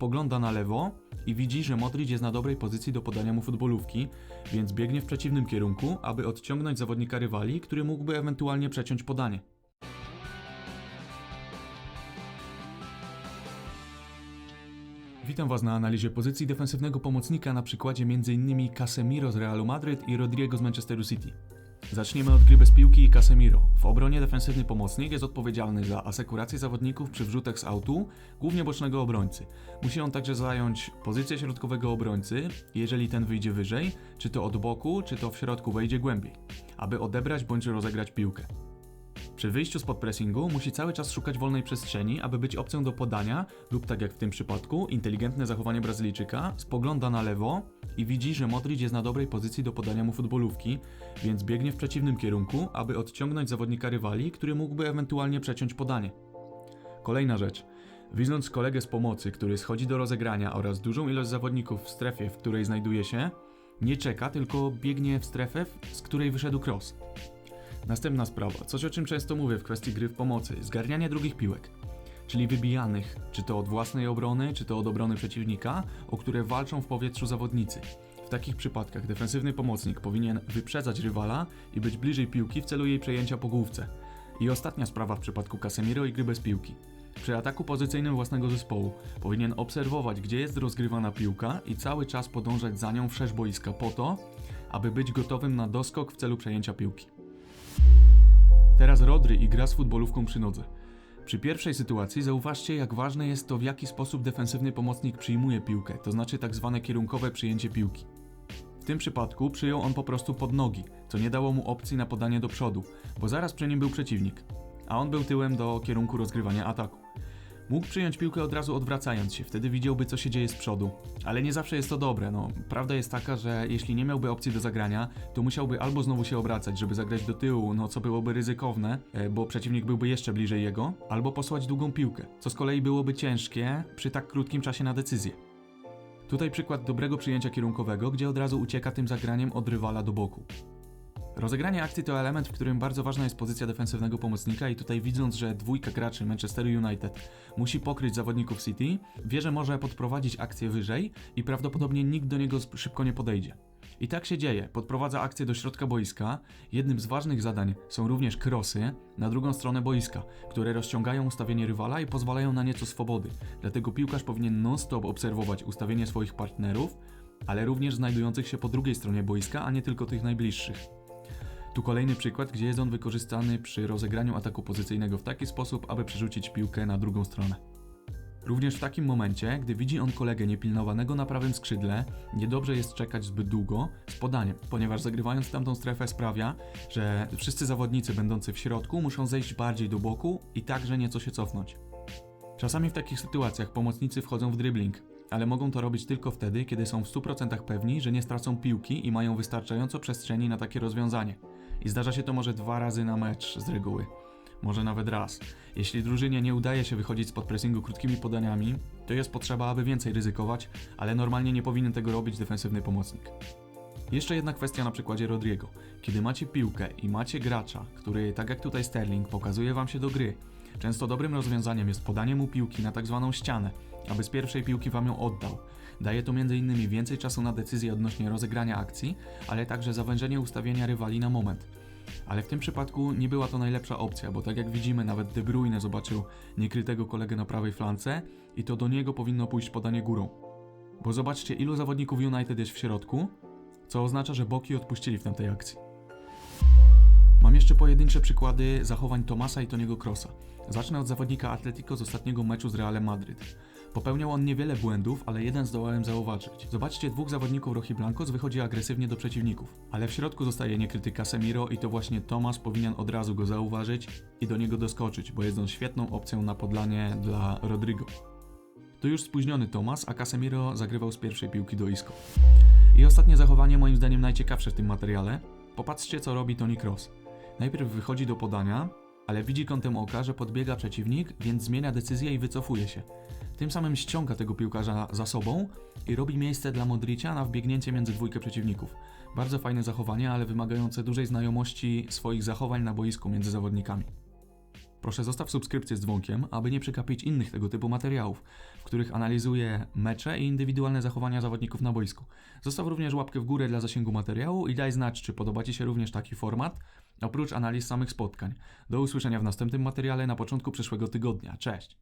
spogląda na lewo i widzi, że Modric jest na dobrej pozycji do podania mu futbolówki, więc biegnie w przeciwnym kierunku, aby odciągnąć zawodnika rywali, który mógłby ewentualnie przeciąć podanie. Witam Was na analizie pozycji defensywnego pomocnika na przykładzie m.in. Casemiro z Realu Madryt i Rodrigo z Manchesteru City. Zaczniemy od gry bez piłki i Casemiro. W obronie defensywny pomocnik jest odpowiedzialny za asekurację zawodników przy wrzutach z autu, głównie bocznego obrońcy. Musi on także zająć pozycję środkowego obrońcy, jeżeli ten wyjdzie wyżej, czy to od boku, czy to w środku wejdzie głębiej, aby odebrać bądź rozegrać piłkę. Przy wyjściu spod pressingu musi cały czas szukać wolnej przestrzeni, aby być opcją do podania, lub tak jak w tym przypadku, inteligentne zachowanie Brazylijczyka spogląda na lewo i widzi, że Modric jest na dobrej pozycji do podania mu futbolówki, więc biegnie w przeciwnym kierunku, aby odciągnąć zawodnika rywali, który mógłby ewentualnie przeciąć podanie. Kolejna rzecz. Widząc kolegę z pomocy, który schodzi do rozegrania oraz dużą ilość zawodników w strefie, w której znajduje się, nie czeka, tylko biegnie w strefę, z której wyszedł cross. Następna sprawa, coś o czym często mówię w kwestii gry w pomocy, zgarnianie drugich piłek, czyli wybijanych, czy to od własnej obrony, czy to od obrony przeciwnika, o które walczą w powietrzu zawodnicy. W takich przypadkach defensywny pomocnik powinien wyprzedzać rywala i być bliżej piłki w celu jej przejęcia po główce. I ostatnia sprawa w przypadku Casemiro i gry bez piłki. Przy ataku pozycyjnym własnego zespołu powinien obserwować, gdzie jest rozgrywana piłka i cały czas podążać za nią wszerz boiska po to, aby być gotowym na doskok w celu przejęcia piłki. Teraz Rodry i gra z futbolówką przy nodze. Przy pierwszej sytuacji zauważcie, jak ważne jest to, w jaki sposób defensywny pomocnik przyjmuje piłkę, to znaczy tak zwane kierunkowe przyjęcie piłki. W tym przypadku przyjął on po prostu pod nogi, co nie dało mu opcji na podanie do przodu, bo zaraz przy nim był przeciwnik, a on był tyłem do kierunku rozgrywania ataku. Mógł przyjąć piłkę od razu odwracając się, wtedy widziałby co się dzieje z przodu. Ale nie zawsze jest to dobre, no. Prawda jest taka, że jeśli nie miałby opcji do zagrania, to musiałby albo znowu się obracać, żeby zagrać do tyłu, no co byłoby ryzykowne, e, bo przeciwnik byłby jeszcze bliżej jego, albo posłać długą piłkę, co z kolei byłoby ciężkie przy tak krótkim czasie na decyzję. Tutaj przykład dobrego przyjęcia kierunkowego, gdzie od razu ucieka tym zagraniem od rywala do boku. Rozegranie akcji to element, w którym bardzo ważna jest pozycja defensywnego pomocnika i tutaj widząc, że dwójka graczy Manchesteru United musi pokryć zawodników City, wie, że może podprowadzić akcję wyżej i prawdopodobnie nikt do niego szybko nie podejdzie. I tak się dzieje, podprowadza akcję do środka boiska. Jednym z ważnych zadań są również krosy na drugą stronę boiska, które rozciągają ustawienie rywala i pozwalają na nieco swobody. Dlatego piłkarz powinien non-stop obserwować ustawienie swoich partnerów, ale również znajdujących się po drugiej stronie boiska, a nie tylko tych najbliższych. Tu kolejny przykład, gdzie jest on wykorzystany przy rozegraniu ataku pozycyjnego w taki sposób, aby przerzucić piłkę na drugą stronę. Również w takim momencie, gdy widzi on kolegę niepilnowanego na prawym skrzydle, niedobrze jest czekać zbyt długo z podaniem, ponieważ zagrywając tamtą strefę sprawia, że wszyscy zawodnicy będący w środku muszą zejść bardziej do boku i także nieco się cofnąć. Czasami w takich sytuacjach pomocnicy wchodzą w dribbling, ale mogą to robić tylko wtedy, kiedy są w 100% pewni, że nie stracą piłki i mają wystarczająco przestrzeni na takie rozwiązanie. I zdarza się to może dwa razy na mecz z reguły. Może nawet raz. Jeśli drużynie nie udaje się wychodzić spod pressingu krótkimi podaniami, to jest potrzeba, aby więcej ryzykować, ale normalnie nie powinien tego robić defensywny pomocnik. Jeszcze jedna kwestia na przykładzie Rodriego. Kiedy macie piłkę i macie gracza, który, tak jak tutaj Sterling, pokazuje wam się do gry, często dobrym rozwiązaniem jest podanie mu piłki na tak zwaną ścianę, aby z pierwszej piłki wam ją oddał. Daje to m.in. więcej czasu na decyzję odnośnie rozegrania akcji, ale także zawężenie ustawienia rywali na moment. Ale w tym przypadku nie była to najlepsza opcja, bo tak jak widzimy, nawet De Bruyne zobaczył niekrytego kolegę na prawej flance i to do niego powinno pójść podanie górą. Bo zobaczcie, ilu zawodników United jest w środku, co oznacza, że boki odpuścili w tamtej akcji. Mam jeszcze pojedyncze przykłady zachowań Tomasa i Toniego Krosa. Zacznę od zawodnika Atletico z ostatniego meczu z Realem Madryt. Popełniał on niewiele błędów, ale jeden zdołałem zauważyć. Zobaczcie, dwóch zawodników Rojiblancos wychodzi agresywnie do przeciwników, ale w środku zostaje niekryty Casemiro i to właśnie Tomas powinien od razu go zauważyć i do niego doskoczyć, bo jest on świetną opcją na podlanie dla Rodrigo. To już spóźniony Tomas, a Casemiro zagrywał z pierwszej piłki do Isco. I ostatnie zachowanie moim zdaniem najciekawsze w tym materiale. Popatrzcie co robi Toni Kroos. Najpierw wychodzi do podania, ale widzi kątem oka, że podbiega przeciwnik, więc zmienia decyzję i wycofuje się. Tym samym ściąga tego piłkarza za sobą i robi miejsce dla Modricia na wbiegnięcie między dwójkę przeciwników. Bardzo fajne zachowanie, ale wymagające dużej znajomości swoich zachowań na boisku między zawodnikami. Proszę zostaw subskrypcję z dzwonkiem, aby nie przegapić innych tego typu materiałów, w których analizuję mecze i indywidualne zachowania zawodników na boisku. Zostaw również łapkę w górę dla zasięgu materiału i daj znać, czy podoba Ci się również taki format, oprócz analiz samych spotkań. Do usłyszenia w następnym materiale na początku przyszłego tygodnia. Cześć!